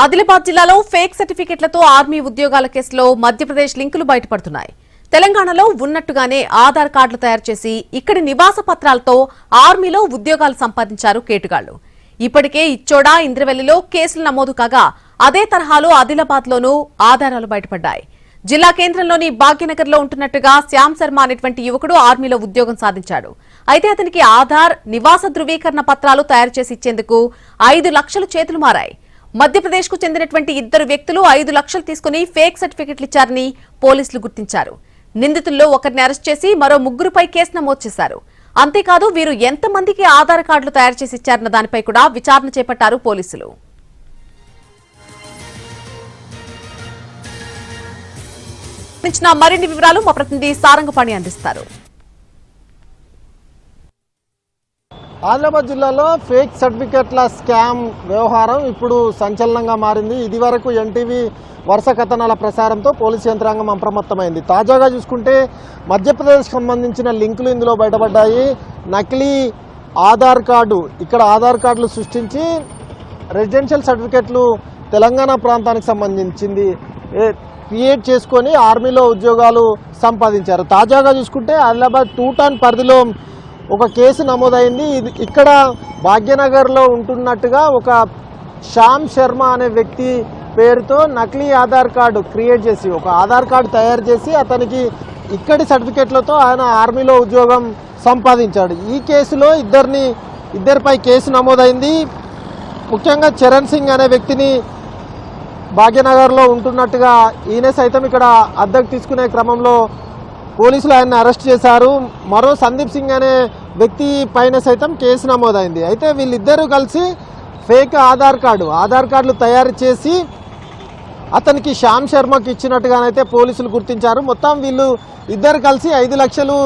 ఆదిలాబాద్ జిల్లాలో fake సర్టిఫికెట్లతో army ఉద్యోగాల కేసులో మధ్యప్రదేశ్ లింకులు బయటపడుతున్నాయి. తెలంగాణలో ఉన్నట్టుగానే ఆధార్ కార్డులు తయారు చేసి ఇక్కడి నివాస పత్రాలతో ఆర్మీలో ఉద్యోగాలు సంపాదించారు కేటుగాళ్ళు. ఇప్పటికే ఇచ్చోడా ఇంద్రవెల్లిలో కేసులు నమోదు కాగా అదే తరహాలో ఆదిలాబాద్లోనూ ఆధారాలు బయటపడ్డాయి. జిల్లా కేంద్రంలోని భాగ్యనగర్లో ఉంటున్నట్టుగా శ్యామ్ శర్మ అనేటువంటి యువకుడు ఆర్మీలో ఉద్యోగం సాధించాడు. అయితే అతనికి ఆధార్ నివాస ధృవీకరణ పత్రాలు తయారు చేసి ఇచ్చేందుకు ఐదు లక్షలు చేతులు మారాయి. మధ్యప్రదేశ్కు చెందినటువంటి ఇద్దరు వ్యక్తులు ఐదు లక్షలు తీసుకుని ఫేక్ సర్టిఫికెట్లు ఇచ్చారని పోలీసులు గుర్తించారు. నిందితుల్లో ఒకరిని అరెస్ట్ చేసి మరో ముగ్గురుపై కేసు నమోదు చేశారు. అంతేకాదు వీరు ఎంతమందికి ఆధార్ కార్డులు తయారు చేసి ఇచ్చారన్న దానిపై కూడా విచారణ చేపట్టారు పోలీసులు. మరిన్ని వివరాలు మా ప్రతినిధి సారంగపాణి అందిస్తారు. ఆదిలాబాద్ జిల్లాలో ఫేక్ సర్టిఫికెట్ల స్కామ్ వ్యవహారం ఇప్పుడు సంచలనంగా మారింది. ఇది వరకు ఎన్టీవీ వరుస కథనాల ప్రసారంతో పోలీసు యంత్రాంగం అప్రమత్తమైంది. తాజాగా చూసుకుంటే మధ్యప్రదేశ్కి సంబంధించిన లింకులు ఇందులో బయటపడ్డాయి. నకిలీ ఆధార్ కార్డు ఇక్కడ ఆధార్ కార్డులు సృష్టించి రెసిడెన్షియల్ సర్టిఫికెట్లు తెలంగాణ ప్రాంతానికి సంబంధించింది. క్రియేట్ చేసుకొని ఆర్మీలో ఉద్యోగాలు సంపాదించారు. తాజాగా చూసుకుంటే ఆదిలాబాద్ టూ టౌన్ పరిధిలో ఒక కేసు నమోదైంది. ఇది ఇక్కడ భాగ్యనగర్లో ఉంటున్నట్టుగా ఒక శ్యామ్ శర్మ అనే వ్యక్తి పేరుతో నకిలీ ఆధార్ కార్డు క్రియేట్ చేసి ఒక ఆధార్ కార్డు తయారు చేసి అతనికి ఇక్కడి సర్టిఫికెట్లతో ఆయన ఆర్మీలో ఉద్యోగం సంపాదించాడు. ఈ కేసులో ఇద్దరిని ఇద్దరిపై కేసు నమోదైంది. ముఖ్యంగా చరణ్ సింగ్ అనే వ్యక్తిని భాగ్యనగర్లో ఉంటున్నట్టుగా ఈయన సైతం ఇక్కడ అద్దెకు తీసుకునే క్రమంలో పోలీసులు ఆయన్ని అరెస్ట్ చేశారు. మరో సందీప్ సింగ్ అనే వ్యక్తి పైన సైతం కేసు నమోదైంది. అయితే వీళ్ళిద్దరూ కలిసి ఫేక్ ఆధార్ కార్డు ఆధార్ కార్డులు తయారు చేసి అతనికి శ్యామ్ శర్మకి ఇచ్చినట్టుగానైతే పోలీసులు గుర్తించారు. మొత్తం వీళ్ళు ఇద్దరు కలిసి ఐదు లక్షలు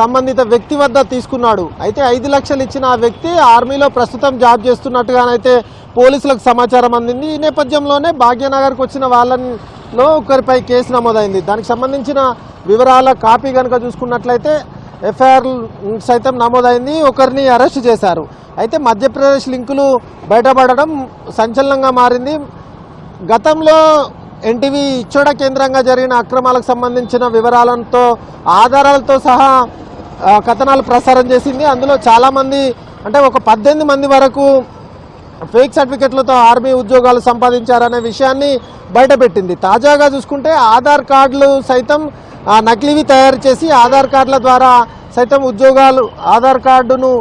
సంబంధిత వ్యక్తి వద్ద తీసుకున్నాడు. అయితే ఐదు లక్షలు ఇచ్చిన ఆ వ్యక్తి ఆర్మీలో ప్రస్తుతం జాబ్ చేస్తున్నట్టుగానైతే పోలీసులకు సమాచారం అందింది. ఈ నేపథ్యంలోనే భాగ్యనగర్కి వచ్చిన వాళ్ళని లో ఒకరిపై కేసు నమోదైంది. దానికి సంబంధించిన వివరాల కాపీ కనుక చూసుకున్నట్లయితే ఎఫ్ఐఆర్ సైతం నమోదైంది. ఒకరిని అరెస్ట్ చేశారు. అయితే మధ్యప్రదేశ్ లింకులు బయటపడడం సంచలనంగా మారింది. గతంలో ఎన్టీవీ ఇచ్చోడ కేంద్రంగా జరిగిన అక్రమాలకు సంబంధించిన వివరాలతో ఆధారాలతో సహా కథనాలు ప్రసారం చేసింది. అందులో చాలామంది అంటే ఒక పద్దెనిమిది మంది వరకు ఫేక్ సర్టిఫికెట్లతో ఆర్మీ ఉద్యోగాలు సంపాదించారనే విషయాన్ని బయటపెట్టింది. తాజాగా చూసుకుంటే ఆధార్ కార్డులు సైతం నకిలీవి తయారు చేసి ఆధార్ కార్డుల ద్వారా సైతం ఉద్యోగాలు ఆధార్ కార్డును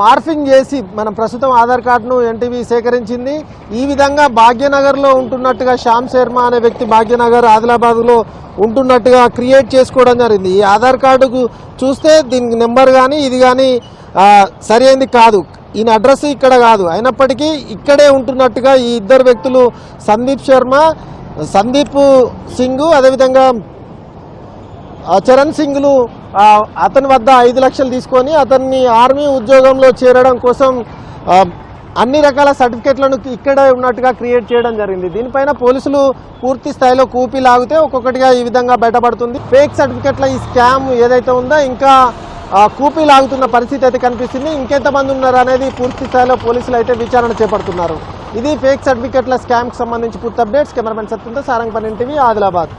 మార్ఫింగ్ చేసి మనం ప్రస్తుతం ఆధార్ కార్డును ఎన్టీవీ సేకరించింది. ఈ విధంగా భాగ్యనగర్లో ఉంటున్నట్టుగా శ్యామ్ శర్మ అనే వ్యక్తి భాగ్యనగర్ ఆదిలాబాద్లో ఉంటున్నట్టుగా క్రియేట్ చేసుకోవడం జరిగింది. ఈ ఆధార్ కార్డుకు చూస్తే దీనికి నెంబర్ కానీ ఇది కానీ సరైనది కాదు. ఈయన అడ్రస్ ఇక్కడ కాదు. అయినప్పటికీ ఇక్కడే ఉంటున్నట్టుగా ఈ ఇద్దరు వ్యక్తులు సందీప్ శర్మ సందీప్ సింగ్ అదేవిధంగా చరణ్ సింగ్లు అతని వద్ద ఐదు లక్షలు తీసుకొని అతన్ని ఆర్మీ ఉద్యోగంలో చేరడం కోసం అన్ని రకాల సర్టిఫికెట్లను ఇక్కడే ఉన్నట్టుగా క్రియేట్ చేయడం జరిగింది. దీనిపైన పోలీసులు పూర్తి స్థాయిలో కూపి లాగితే ఒక్కొక్కటిగా ఈ విధంగా బయటపడుతుంది. ఫేక్ సర్టిఫికెట్ల ఈ స్కామ్ ఏదైతే ఉందో ఇంకా కూపీ లాగుతున్న పరిస్థితి అయితే కనిపిస్తుంది. ఇంకెంతమంది ఉన్నారు అనేది పూర్తి స్థాయిలో పోలీసులు అయితే విచారణ చేపడుతున్నారు. ఇది ఫేక్ సర్టిఫికెట్ల స్కామ్కి సంబంధించి పూర్తి అప్డేట్స్. కెమెరామెన్ సత్యంతో సారంగపల్లి టీవీ ఆదిలాబాద్.